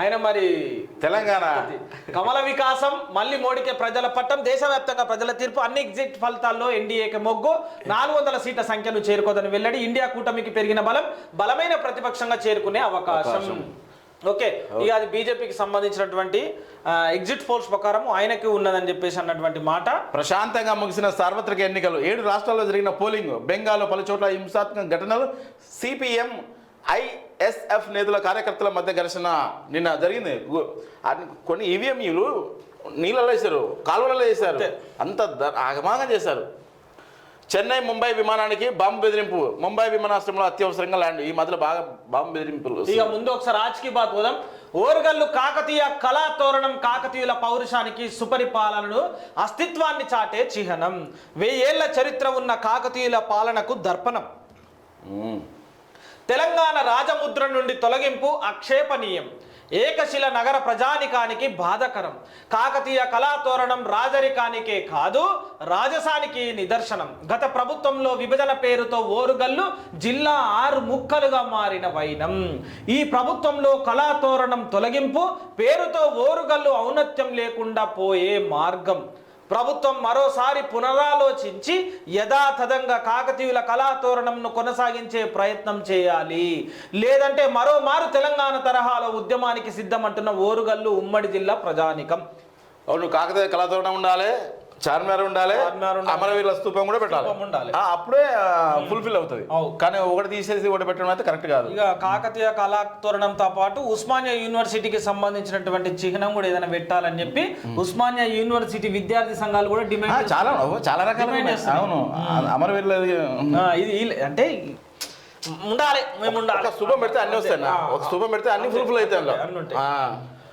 ఆయన మరి తెలంగాణ. కమల వికాసం మళ్ళీ మోడీకే ప్రజల పట్టం దేశవ్యాప్తంగా ప్రజల తీర్పు అన్ని ఎగ్జిట్ ఫలితాల్లో ఎన్డీఏకి మొగ్గు. నాలుగు వందల సీట్ల సంఖ్యను చేరుకోదని వెల్లడి ఇండియా కూటమికి పెరిగిన బలం బలమైన ప్రతిపక్షంగా చేరుకునే అవకాశం. ఓకే ఇక అది బీజేపీకి సంబంధించినటువంటి ఎగ్జిట్ పోల్స్ ప్రకారం ఆయనకి ఉన్నదని చెప్పేసి అన్నటువంటి మాట. ప్రశాంతంగా ముగిసిన సార్వత్రిక ఎన్నికలు ఏడు రాష్ట్రాల్లో జరిగిన పోలింగ్ బెంగాల్లో పలు చోట్ల హింసాత్మక ఘటనలు సిపిఎం ఐఎస్ఎఫ్ నేతల కార్యకర్తల మధ్య ఘర్షణ నిన్న జరిగింది. కొన్ని ఈవీఎంలు నీళ్ళలో వేశారు కాలువలలో వేశారు. అంత. ఆగమాగం చేశారు. చెన్నై ముంబై విమానానికి బాంబు బెదిరింపు. ముంబై విమానాశ్రయంలో అత్యవసరంగా ల్యాండ్. ఈ మధ్యలో బాగా బాంబు బెదిరింపులు ఇక ముందు ఒకసారి రాజకీ బాత్ పోదాం. ఓరుగల్లు కాకతీయ కళా తోరణం కాకతీయుల పౌరుషానికి సుపరిపాలనను అస్తిత్వాన్ని చాటే చిహ్నం. వెయ్యేళ్ళ చరిత్ర ఉన్న కాకతీయుల పాలనకు దర్పణం. తెలంగాణ రాజముద్ర నుండి తొలగింపు అక్షేపణీయం ఏకశిల నగర ప్రజానికానికి బాధకరం. కాకతీయ కళాతోరణం రాజరికానికే కాదు రాజసానికి నిదర్శనం. గత ప్రభుత్వంలో విభజన పేరుతో ఓరుగల్లు జిల్లా ఆరు ముక్కలుగా మారిన వైనం. ఈ ప్రభుత్వంలో కళాతోరణం తొలగింపు పేరుతో ఓరుగల్లు ఔన్నత్యం లేకుండా పోయే మార్గం. ప్రభుత్వం మరోసారి పునరాలోచించి యథాతథంగా కాకతీయుల కళాతోరణంను కొనసాగించే ప్రయత్నం చేయాలి. లేదంటే మరోమారు తెలంగాణ తరహాలో ఉద్యమానికి సిద్ధమంటున్న ఓరుగల్లు ఉమ్మడి జిల్లా ప్రజానికం. అవును కాకతీయ కళాతోరణం ఉండాలి. చార్మినార్ ఉండాలి. అమరవీరుల స్తూపం కూడా పెట్టాలి. అప్పుడే ఫుల్ఫిల్ అవుతుంది. అవు. కానీ ఒకటి తీసేసి ఒకటి పెట్టడం అయితే కరెక్ట్ కాదు. ఇక కాకతీయ కళాతోరణంతో పాటు ఉస్మానియా యూనివర్సిటీకి సంబంధించినటువంటి చిహ్నం కూడా ఏదైనా పెట్టాలని చెప్పి ఉస్మానియా యూనివర్సిటీ విద్యార్థి సంఘాలు కూడా డిమాండ్ చాలా చాలా రకాల. అవును. అమరవీరుల ఇది అంటే ఉండాలి మేము ఉండాలి. ఒక స్తూపం పెడితే అన్ని వస్తాయి. ఒక స్తూపం పెడితే అన్ని ఫుల్ఫిల్ అవుతాయి